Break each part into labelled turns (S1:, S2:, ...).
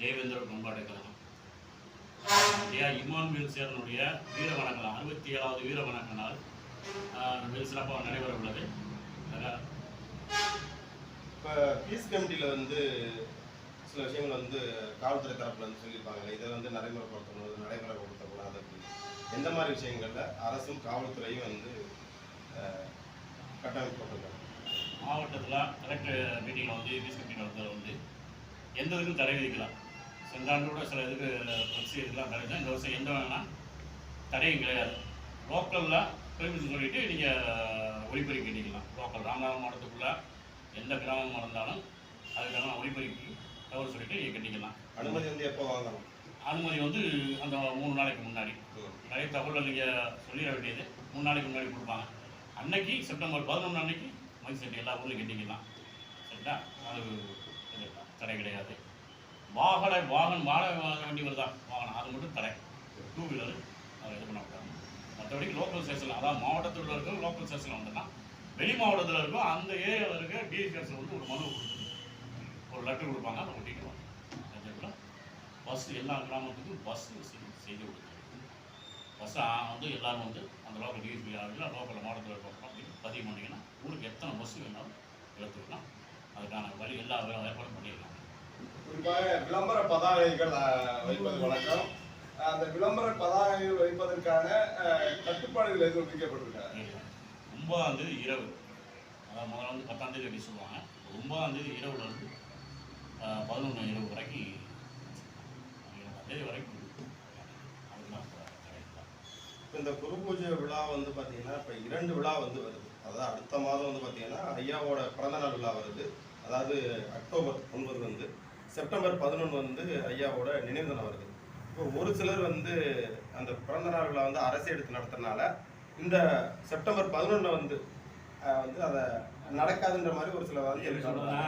S1: தேவேந்திர கழகம் ஐயா இமான் வீல்சேரனுடைய வீர வணக்கம் அறுபத்தி ஏழாவது வீர வணக்க நாள் மிக சிறப்பாக நடைபெற உள்ளது.
S2: இப்போ பீஸ் கமிட்டியில் வந்து சில விஷயங்கள் வந்து காவல்துறை தரப்புல வந்து சொல்லியிருப்பாங்க இதை வந்து நடைமுறைப்படுத்தணும் நடைமுறைப்படுத்தக்கூடாது அப்படின்னு எந்த மாதிரி விஷயங்கள்ல அரசும் காவல்துறையும் வந்து கட்டமைப்பு
S1: மாவட்டத்தில் கலெக்டர் மீட்டிங்கில் வந்து பீஸ் கமிட்டி நடத்துறது வந்து எந்த இதுக்கும் தடை விதிக்கலாம். சென்ற சில இதுக்கு பரிசு இதுக்கெல்லாம் தடை இந்த வருஷம் எந்த வேணால் தடையும் கிடையாது. லோக்கலில் பெர்மிஷன் சொல்லிட்டு நீங்கள் ஒளிபெருக்கி கட்டிக்கலாம் லோக்கல் ராமநாதபுரம் மாவட்டத்துக்குள்ளே எந்த கிராமமாக இருந்தாலும் அதுக்கான ஒளிபெருக்கி தகவல் சொல்லிட்டு கட்டிக்கலாம்.
S2: அனுமதி வந்து எப்போ வாங்கலாம்
S1: அனுமதி வந்து அந்த மூணு நாளைக்கு முன்னாடி. நிறைய தகவல் நீங்கள் சொல்லிட வேண்டியது. மூணு நாளைக்கு முன்னாடி கொடுப்பாங்க. அன்னைக்கு செப்டம்பர் பதினொன்று அன்னைக்கு மைக் செட் எல்லா ஊர்லையும் கட்டிக்கலாம். சரிங்களா? அது இது தடை கிடையாது. வாகன வாகனம் வாடகை வாங்க வண்டி வருதா வாகனம். அது மட்டும் தடை. டூ வீலர் அதை இது பண்ணக்கூடாது மற்றபடி லோக்கல் ஸ்டேஷன் அதாவது மாவட்டத்தில் இருக்கும் லோக்கல் ஸ்டேஷன் வந்துன்னா வெளி மாவட்டத்தில் இருக்கும் அந்த ஏரியாவில் இருக்க டிஎஸ்எஸ் வந்து ஒரு மனு கொடுத்துருக்கு ஒரு லெட்டர் கொடுப்பாங்க. அதை ஒட்டிக்குவாங்க அதே போல் பஸ் எல்லா கிராமத்துக்கும் பஸ் செய்து கொடுத்துருக்கு. பஸ் வந்து எல்லாரும் வந்து அந்த லோக்கல் டிஎஸ்பி ஆகலாம் லோக்கல் மாவட்டத்தில் இருக்கோம் அப்படின்னு பதிவு பண்ணிங்கன்னா ஊருக்கு எத்தனை பஸ் வேணாலும் எடுத்துக்கலாம். அதுக்கான வழி எல்லா ஏற்பாடும் பண்ணிடலாம்
S3: குறிப்பாக விளம்பர பதாகைகள் வைப்பது வழக்கம். அந்த விளம்பர பதாகைகள் வைப்பதற்கான கட்டுப்பாடுகள் எதுவும் விதிக்கப்பட்டிருக்காங்க
S1: ஒன்பதாம் தேதி இரவு. அதாவது முதல்ல வந்து பத்தாம் தேதி அப்படி சொல்லுவாங்க. ஒன்பதாம் தேதி இரவுல இருந்து பதினொன்று இரவு வரைக்கும் ஏழாம் தேதி வரைக்கும்
S2: இந்த குரு பூஜை விழா வந்து பார்த்தீங்கன்னா இப்போ இரண்டு விழா வந்து வருது. அதாவது அடுத்த மாதம் வந்து பார்த்தீங்கன்னா ஐயாவோட பிறந்த நாள் விழா வருது. அதாவது அக்டோபர் ஒன்பது வந்து செப்டம்பர் பதினொன்று வந்து ஐயாவோட நினைவு தினம் வருது. இப்போ ஒரு சிலர் வந்து அந்த பிறந்த நாள் விழா வந்து அரசு எடுத்து நடத்துறதுனால இந்த செப்டம்பர் பதினொன்று வந்து வந்து அதை நடக்காதுன்ற மாதிரி ஒரு சில வந்து
S1: சொல்றதுன்னா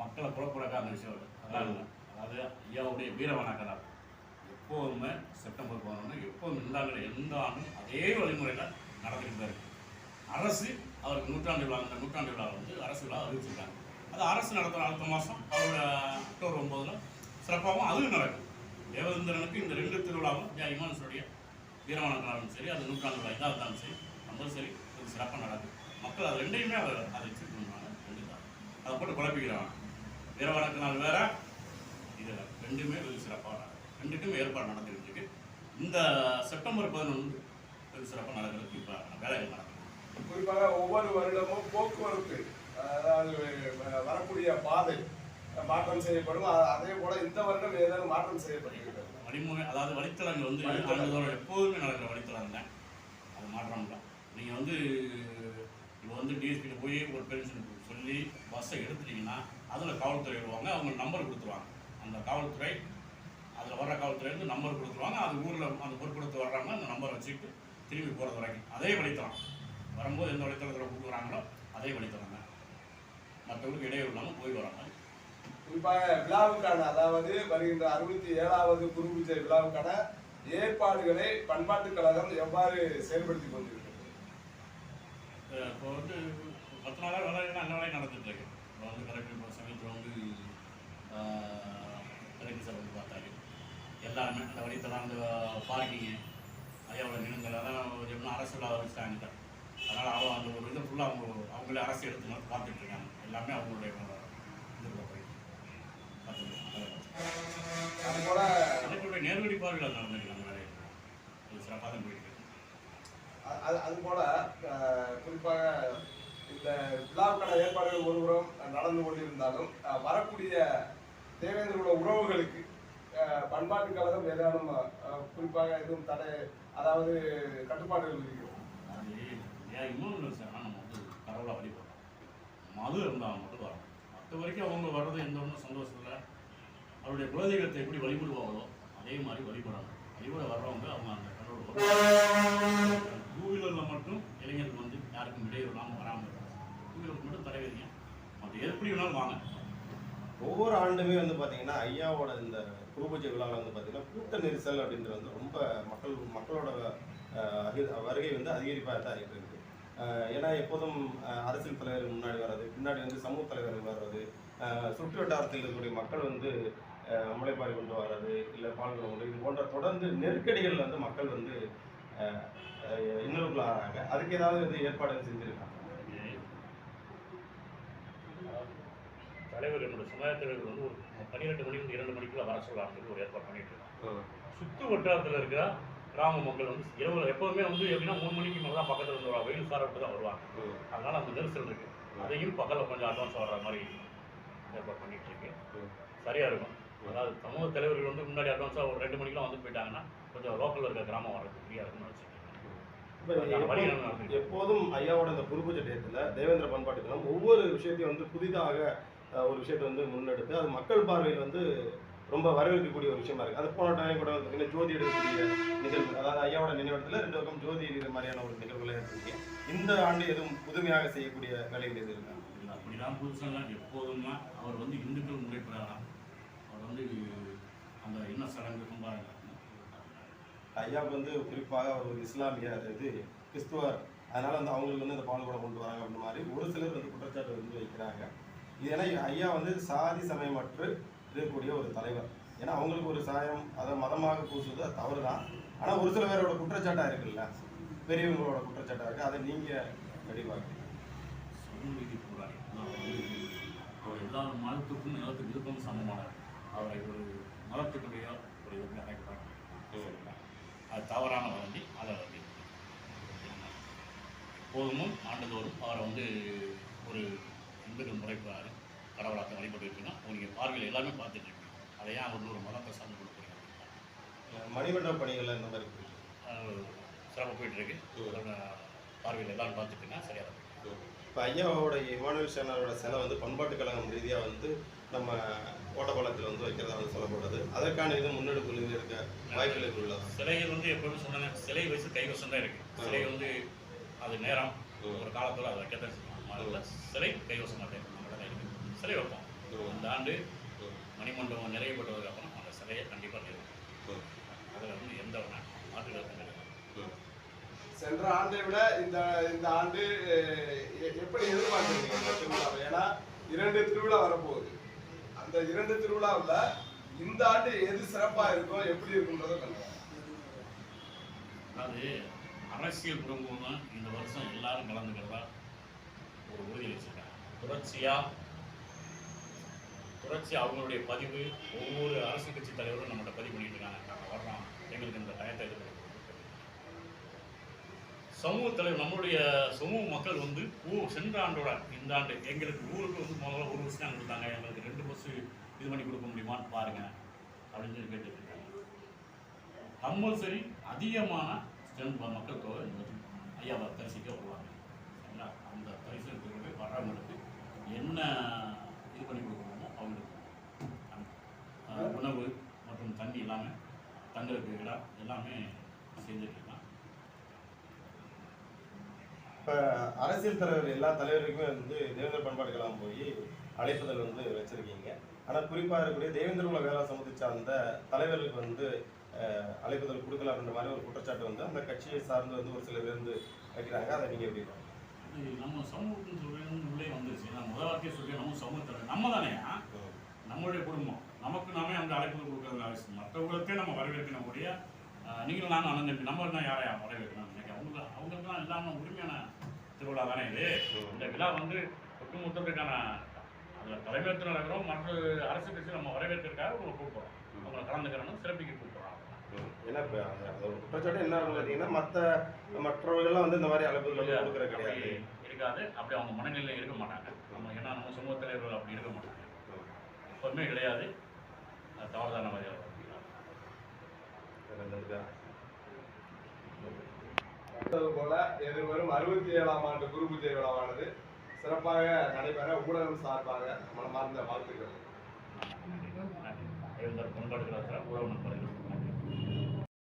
S1: மக்களை குழப்பறக்க அந்த விஷயம். அதான். அதாவது ஐயாவுடைய வீர வணக்கனார் எப்போதுமே செப்டம்பர் பதினொன்று எப்போதும் ஆண்டு எந்த ஆண்டும் அதே வழிமுறையில் நடந்துக்கிட்டு தான் இருக்கு. அரசு அவருக்கு நூற்றாண்டு விழா அந்த நூற்றாண்டு விழா வந்து அரசு விழா அறிவிச்சிருக்காங்க. அது அரசு நடத்துகிற அடுத்த மாதம் அவரோட அக்டோபர் ஒன்பதில் சிறப்பாகவும் அதுவும் நடக்கும். தேவதந்திரனுக்கு இந்த ரெண்டு திருவிழாவும் ஜெயா இமானுடைய வீரவணக்கனாலும் சரி அது நூற்றாண்டு விழா இதாக இருந்தாலும் சரி நம்ம சரி அது சிறப்பாக நடக்கும். மக்கள் அது ரெண்டையுமே அதை அதை வச்சு பண்ணுவாங்க ரெண்டு தான். அதை போட்டு குழப்பிக்கிறாங்க வீரவணக்க நாள் வேற இதில் ரெண்டுமே வெகு சிறப்பாக நடக்கும். ரெண்டுக்கும் ஏற்பாடு நடந்துகிட்டு இந்த செப்டம்பர் பதினொன்று வெகு சிறப்பாக நடக்கிறதுக்கு இப்போ வேலைகள் நடக்கும்
S3: குறிப்பாக ஒவ்வொரு வருடமும் போக்குவரத்து அதாவது வரக்கூடிய பாதை மாற்றம் செய்யப்படும். அதே போல இந்த வருடம் ஏதேனும் மாற்றம் செய்யப்பட்டிருக்கிறது
S1: வழிமுறை அதாவது வழித்தளங்கள் வந்து. ஆண்டுதோறும் எப்போதுமே நடக்கிற வழித்தளம் தான் அது மாற்றம் இல்லை. நீங்கள் வந்து இப்போ வந்து டிஎஸ்பியில் போய் ஒரு பென்ஷன் சொல்லி பஸ்ஸை எடுத்துட்டீங்கன்னா அதில் காவல்துறை வருவாங்க அவங்க நம்பர் கொடுத்துருவாங்க. அந்த காவல்துறை அதில் வர்ற காவல்துறை வந்து நம்பர் கொடுத்துருவாங்க. அது ஊரில் அந்த பொறுப்படுத்து வர்றாங்க அந்த நம்பரை வச்சுட்டு திரும்பி போகிறது வரைக்கும். அதே வழித்தளம் வரும்போது எந்த வழித்தளத்தில் கூட்டு வராங்களோ அதே வழித்தளம் தான் மற்றவங்களுக்கு இடையூறு இல்லாமல் போய் வராங்க.
S3: குறிப்பாக விழாவுக்கான அதாவது வருகின்ற அறுபத்தி ஏழாவது குரு பூஜை விழாவுக்கான ஏற்பாடுகளை பண்பாட்டுக் கழகம் எவ்வாறு செயல்படுத்தி கொண்டிருக்கிறது?
S1: இப்போ வந்து பத்து நாளாக வேலைகள் நல்ல வேலையும் நடந்துட்டு இருக்கு. இப்போ வந்து கலெக்டர் சமயத்தில் வந்து கலெக்டர் சார் வந்து பார்த்தாரு. எல்லாருமே அந்த வழித்தெல்லாம் அந்த பார்க்கிங்கு. ஐயாவோட நிலங்கள் அதான் ஒரு எப்படின்னா அரசு விழா வச்சுட்டாங்க அதனால் அவன் அந்த ஒரு இதை ஃபுல்லாக அவங்க அவங்களே அரசு எடுத்து நடத்தி பார்த்துட்டு இருக்காங்க. எல்லாமே அவங்களுடைய இதில் போய் பார்த்துட்டு
S3: அது போல
S1: கலெக்டருடைய நேர்வழி பார்வையில் நடந்துருக்கு அந்த வேலையை அது சிறப்பாக தான் போயிட்டு
S3: அது அது போல அஹ், குறிப்பாக இந்த விழாவுக்கான ஏற்பாடுகள் ஒருபுறம் நடந்து கொண்டிருந்தாலும் வரக்கூடிய தேவேந்திரோட உறவுகளுக்கு அஹ், பண்பாட்டுக் கழகம் ஏதானும் குறிப்பாக எதுவும் தடை அதாவது கட்டுப்பாடுகள் இருக்கிறோம்
S1: இன்னொன்று சார் நம்ம வந்து கடவுளாக வழிபடுறோம் மது இருந்தால் மட்டும் வரணும் மற்ற வரைக்கும் அவங்க வர்றது எந்த ஒன்றும் சந்தோஷம் இல்லை. அவருடைய குலதெய்வத்தை எப்படி வழிபடுவாங்களோ அதே மாதிரி வழிபடணும் வழிபட வர்றவங்க அவங்க அந்த கடவுள் டூ வீலரில் மட்டும் இளைஞர்கள் வந்து யாருக்கும் இடையூறு இல்லாமல் வராமல் இருக்காங்க. டூ வீலருக்கு மட்டும் தடை அப்படி மற்ற எப்படி வேணாலும் வாங்க.
S2: ஒவ்வொரு ஆண்டுமே வந்து பார்த்தீங்கன்னா ஐயாவோட இந்த குருபூஜை விழாவில் வந்து பார்த்தீங்கன்னா கூட்ட நெரிசல் அப்படின்றது வந்து ரொம்ப மக்கள் மக்களோட வருகை வந்து அதிகரிப்பாக தான் ஆகிட்டு இருக்கு. ஏன்னா எப்போதும் அரசியல் தலைவர் முன்னாடி வர்றது பின்னாடி வந்து சமூக தலைவர்கள் வர்றது சுற்று வட்டாரத்தில் இருக்கக்கூடிய மக்கள் வந்து முளைப்பாரி கொண்டு வர்றது இல்லை பால் கொண்டு இது போன்ற தொடர்ந்து நெருக்கடிகள் வந்து மக்கள் வந்து அஹ், இன்னலுக்குள்ளாகிறாங்க அதுக்கு ஏதாவது வந்து ஏற்பாடு செஞ்சுருக்காங்க
S1: தலைவர் என்னோட சமுதாய தலைவர் வந்து ஒரு பன்னிரெண்டு மணிக்கு இரண்டு மணிக்குள்ள வர சொல்லலாம் சொல்லி ஒரு ஏற்பாடு பண்ணிட்டு இருக்கோம் சுற்று வட்டாரத்தில் இருக்கிற கிராம மக்கள் வந்து இரவு எப்போதுமே வந்து எப்படின்னா மூணு மணிக்கு மேலே தான் பக்கத்தில் இருந்து வருவாங்க. வெயில் சாரப்பட்டு தான் வருவாங்க. அதனால அந்த நெரிசல் இருக்கு. அதையும் பகலில் கொஞ்சம் அட்வான்ஸ் வர்ற மாதிரி ஏற்பாடு பண்ணிட்டு இருக்கு.
S2: ம்.
S1: சரியா இருக்கும். அதாவது சமூக தலைவர்கள் வந்து முன்னாடி அட்வான்ஸாக ஒரு ரெண்டு மணிக்கெல்லாம் வந்து போயிட்டாங்கன்னா கொஞ்சம் லோக்கலில் இருக்க கிராமம் வர்றது ஃப்ரீயாக இருக்கும்னு வச்சுக்கோங்க
S2: எப்போதும் ஐயாவோட இந்த குருபூஜை டயத்தில் தேவேந்திர பண்பாட்டு தினம் ஒவ்வொரு விஷயத்தையும் வந்து புதிதாக ஒரு விஷயத்தை வந்து முன்னெடுத்து அது மக்கள் பார்வையில் வந்து ரொம்ப வரவேற்கக்கூடிய ஒரு விஷயமா இருக்கு. அது போன டைம் கூட பார்த்தீங்கன்னா ஜோதி எடுக்கக்கூடிய நிகழ்வு அதாவது ஐயாவோட நினைவிடத்தில் ரெண்டு பக்கம் ஜோதி எரிகிற மாதிரியான ஒரு நிகழ்வுகளை இருக்கு இந்த ஆண்டு எதுவும் புதுமையாக செய்யக்கூடிய வேலைகள் எது இருக்கா?
S1: இல்லை அப்படிதான் புதுசாக எப்போதுமே அவர் வந்து இந்துக்கள் பிரகாரம் அவர் வந்து அந்த என்ன சடங்கு கும்பாங்க
S2: ஐயாவுக்கு வந்து குறிப்பாக அவர் ஒரு இஸ்லாமிய அதாவது கிறிஸ்துவர். அதனால வந்து அவங்களுக்கு வந்து இந்த பால் கூட கொண்டு வராங்க அப்படின்ற மாதிரி ஒரு சிலர் வந்து குற்றச்சாட்டு வந்து வைக்கிறாங்க. இது ஏன்னா ஐயா வந்து சாதி சமயமற்று இருக்கக்கூடிய ஒரு தலைவர். ஏன்னா அவங்களுக்கு ஒரு சாயம் அதை மதமாக பூசுவது அது தவறு தான் ஆனால் ஒரு சில பேரோட குற்றச்சாட்டாக இருக்குல்ல? பெரியவங்களோட குற்றச்சாட்டாக இருக்குது அதை நீங்கள் தெளிவாக்குறீங்க
S1: சமூகநீதி போராளி அவர் எல்லா மதத்துக்கும் நிலத்துக்கு இருக்கும் சமமானவர் அவரை ஒரு மதத்துக்குடைய ஒரு இதுக்கு அழைக்கிறாங்க அது தவறான வதந்தி அதை வந்து போதுமும் ஆண்டுதோறும் அவரை வந்து ஒரு இந்துக்கள் முறைப்பாரு கடவுளாக வழிபட்டு இருக்கீங்க உங்களுடைய பார்வையில் எல்லாமே பார்த்துட்டு இருக்கீங்க. அதை ஏன் ஒரு மதத்தை சார்ந்து கொடுக்குறீங்க?
S2: மணிமண்டப பணிகள் இந்த மாதிரி
S1: சிறப்பாக போயிட்டு இருக்கு. அதோட பார்வையில் எல்லாரும் பார்த்துட்டுங்க சரியாக இருக்கும்
S2: இப்போ ஐயாவோட இமானுவேல் சேனலோட சிலை வந்து பண்பாட்டு கழகம் ரீதியாக வந்து நம்ம ஓட்டப்பாளத்தில் வந்து வைக்கிறதா வந்து சொல்லப்படுறது அதற்கான இது முன்னெடுப்பு இருக்க வாய்ப்புகள் உள்ளதா
S1: சிலைகள் வந்து எப்பவுமே சொன்னாங்க சிலை வயசு கைவசம் தான் இருக்கு. சிலை வந்து அது நேரம் ஒரு காலத்தில் அதை வைக்கத்தான் செய்யும் அதில் சிலை கைவசம் தான் நம்மளோட கையில் இருக்கு. சிலை வைப்போம். இந்த ஆண்டு மணிமண்டபம் நிறைவுபட்டதுக்கு அப்புறம் அந்த சிலையை கண்டிப்பாக நிறுவும் அதில் வந்து எந்த ஒரு மாற்று கருத்தும் கிடையாது.
S3: சென்ற ஆண்டை விட இந்த இந்த ஆண்டு எப்படி எதிர்பார்க்குறீங்க இந்த திருவிழாவை? ஏன்னா இரண்டு திருவிழா வரப்போகுது. அந்த இரண்டு திருவிழாவில் இந்த ஆண்டு எது சிறப்பாக இருக்கும் எப்படி இருக்குன்றதை கண்டுவாங்க
S1: அது அரசியல் குடும்பம் இந்த வருஷம் எல்லாரும் கலந்துக்கிறதா ஒரு உறுதி வச்சிருக்காங்க. தொடர்ச்சியா புரட்சி அவங்களுடைய பதிவு ஒவ்வொரு அரசு கட்சி தலைவரும் நம்மகிட்ட பதிவு பண்ணிட்டு இருக்காங்க. நாங்கள் வர்றோம். எங்களுக்கு இந்த டயத்தை இது சமூக தலைவர் நம்மளுடைய சமூக மக்கள் வந்து ஊ சென்ற ஆண்டோட இந்த ஆண்டு எங்களுக்கு ஊருக்கு வந்து முதல்ல ஒரு பஸ் தான் கொடுத்தாங்க. எங்களுக்கு ரெண்டு பஸ் இது பண்ணி கொடுக்க முடியுமான்னு பாருங்க அப்படின்னு சொல்லி கேட்டுருக்காங்க கம்பல்சரி அதிகமான ஸ்ட்ரென்த் மக்கள் தொகை ஐயா ஐயாவை தரிசிக்க வருவாங்க. சரிங்களா? அந்த தரிசனத்துக்கு வர்றவங்களுக்கு என்ன இது பண்ணி கொடுக்கணும்? அவங்களுக்கு உணவு மற்றும் தண்ணி எல்லாமே தங்களுக்கு இடம் எல்லாமே செஞ்சுட்டு இருக்கான்
S2: இப்போ அரசியல் தலைவர் எல்லா தலைவருக்குமே வந்து தேவேந்திர பண்பாடு கழகம் போய் அழைப்புதல் வந்து வச்சிருக்கீங்க. ஆனால் குறிப்பாக இருக்கக்கூடிய தேவேந்திர குல வேளா சமூகத்தை சார்ந்த தலைவர்களுக்கு வந்து அழைப்புதல் கொடுக்கல அப்படின்ற மாதிரி ஒரு குற்றச்சாட்டு வந்து அந்த கட்சியை சார்ந்து வந்து ஒரு சில பேர் வந்து வைக்கிறாங்க. அதை நீங்கள் எப்படி
S1: நம்ம சமூகத்தின் சொல்றது உள்ளே வந்துருச்சு. நான் முதல் வார்த்தையை சொல்லி நம்ம சமூகத்தில் நம்ம தானே நம்மளுடைய குடும்பம். நமக்கு நாமே அந்த அழைப்பு கொடுக்கறது அவசியம் மற்றவங்களுக்கே நம்ம வரவேற்கணும் கூடிய நீங்களும் நானும் அண்ணன் நம்ம என்ன யாரையா வரவேற்கணும் நினைக்கிறேன். அவங்க அவங்களுக்குலாம் இல்லாமல் உரிமையான திருவிழா தானே இது. இந்த விழா வந்து ஒட்டுமொத்தத்துக்கான அதில் தலைமையேற்று நடக்கிறோம். மற்ற அரசு கட்சி நம்ம வரவேற்கிறதுக்காக உங்களை கூப்பிடுறோம். அவங்களை கலந்துக்கிறோம் சிறப்பிக்க கூப்பிடுறோம்.
S2: ஏன்னா இப்போ ஒரு குற்றச்சாட்டு என்ன பார்த்தீங்கன்னா மற்ற மற்றவர்கள்லாம் வந்து இந்த மாதிரி கொடுக்குறது
S1: அப்படி
S2: கிடையாது
S1: இருக்காது. அப்படி அவங்க மனநிலையில் இருக்க மாட்டாங்க. நம்ம ஏன்னா நம்ம சமூக தலைவர்கள் அப்படி இருக்க மாட்டாங்க. எப்பவுமே கிடையாது. தவறுதான மரியாதை
S3: போல எதிர்வரும் அறுபத்தி ஏழாம் ஆண்டு குரு பூஜை விழாவானது சிறப்பாக நடைபெற ஊடகம் சார்பாக மனமார்ந்த வாழ்த்துக்கள்.
S1: ஐவந்தார் பண்பாடு கலாச்சார உறவு நண்பர்கள்.